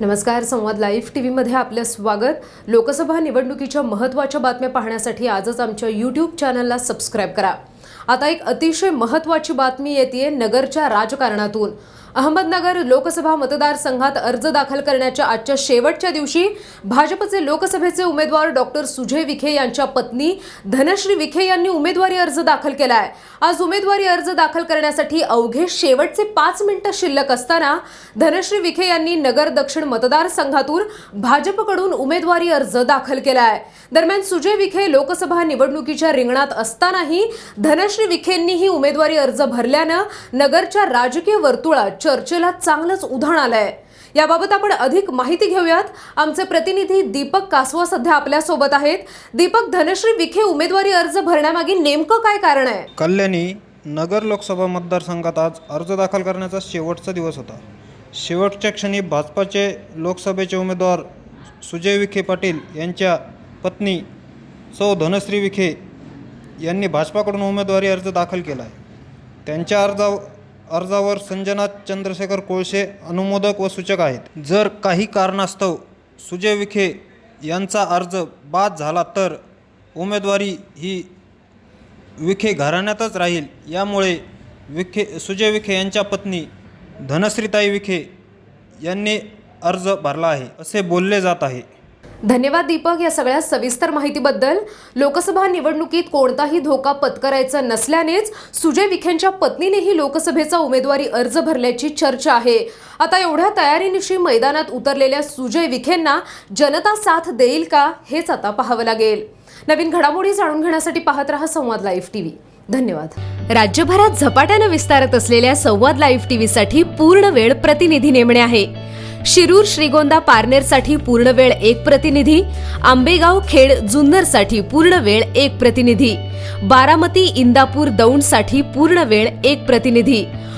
नमस्कार संवाद live T व्हीमध्ये आपलं स्वागत. लोकसभा निवडणुकीच्या महत्त्वाच्या बातम्या पाहण्यासाठी आजच आमच्या यूट्यूब चॅनलला सबस्क्राईब करा. आता एक अतिशय महत्त्वाची बातमी येते नगरच्या राजकारणातून. अहमदनगर लोकसभा मतदारसंघात अर्ज दाखल करण्याच्या आजच्या शेवटच्या दिवशी भाजपचे लोकसभेचे उमेदवार डॉक्टर सुजय विखे यांच्या पत्नी धनश्री विखे यांनी उमेदवारी अर्ज दाखल केला आहे आज उमेदवारी अर्ज दाखल करण्यासाठी अवघे शेवटचे पाच मिनिटं शिल्लक असताना धनश्री विखे यांनी नगर दक्षिण मतदारसंघातून भाजपकडून उमेदवारी अर्ज दाखल केला आहे दरम्यान सुजय विखे लोकसभा निवडणुकीच्या रिंगणात असतानाही धनश्री विखेंनीही उमेदवारी अर्ज भरल्यानं नगरच्या राजकीय वर्तुळात चर्चेला चांगलंच उधाण आलंय. याबाबत आपण अधिक माहिती घेऊयात. आमचे प्रतिनिधी दीपक कासवा सध्या आपल्यासोबत आहेत. दीपक धनश्री विखे उमेदवारी अर्ज भरण्यामागे नेमकं काय कारण आहे? कल्याणी नगर लोकसभा मतदारसंघात आज अर्ज दाखल करण्याचा शेवटचा दिवस होता. शेवटच्या क्षणी भाजपाचे लोकसभेचे उमेदवार सुजय विखे पाटील यांच्या पत्नी सौ धनश्री विखे यांनी भाजपाकडून उमेदवारी अर्ज दाखल केला आहे. त्यांच्या अर्जा अर्जावर संजनाथ चंद्रशेखर कोळसे अनुमोदक व सूचक आहेत. जर काही कारणास्तव सुजय विखे यांचा अर्ज बाद झाला तर उमेदवारी ही विखे घराण्यातच राहील. यामुळे विखे सुजय विखे यांच्या पत्नी धनश्रीताई विखे यांनी अर्ज भरला आहे असे बोलले जात आहे. धन्यवाद दीपक या सगळ्या सविस्तर माहितीबद्दल. लोकसभा निवडणुकीत कोणताही धोका पत्करायचा नसल्यानेच सुजय विखेंच्या पत्नीनेही लोकसभेचा उमेदवारी अर्ज भरल्याची चर्चा आहे. आता एवढ्या तयारीनिशी मैदानात उतरलेल्या सुजय विखेंना जनता साथ देईल का हेच आता पाहावं लागेल. नवीन घडामोडी जाणून घेण्यासाठी पाहत रहा संवाद लाईव्ह टीव्ही. धन्यवाद. राज्यभरात झपाट्यानं विस्तारत असलेल्या संवाद लाईव्ह टीव्हीसाठी पूर्ण वेळ प्रतिनिधी नेमणे आहे. शिरूर श्रीगोंदा पारनेरसाठी पूर्ण वेळ एक प्रतिनिधी आंबेगाव खेड जुन्नरसाठी पूर्ण वेळ एक प्रतिनिधी बारामती इंदापूर दौंडसाठी पूर्ण वेळ एक प्रतिनिधी.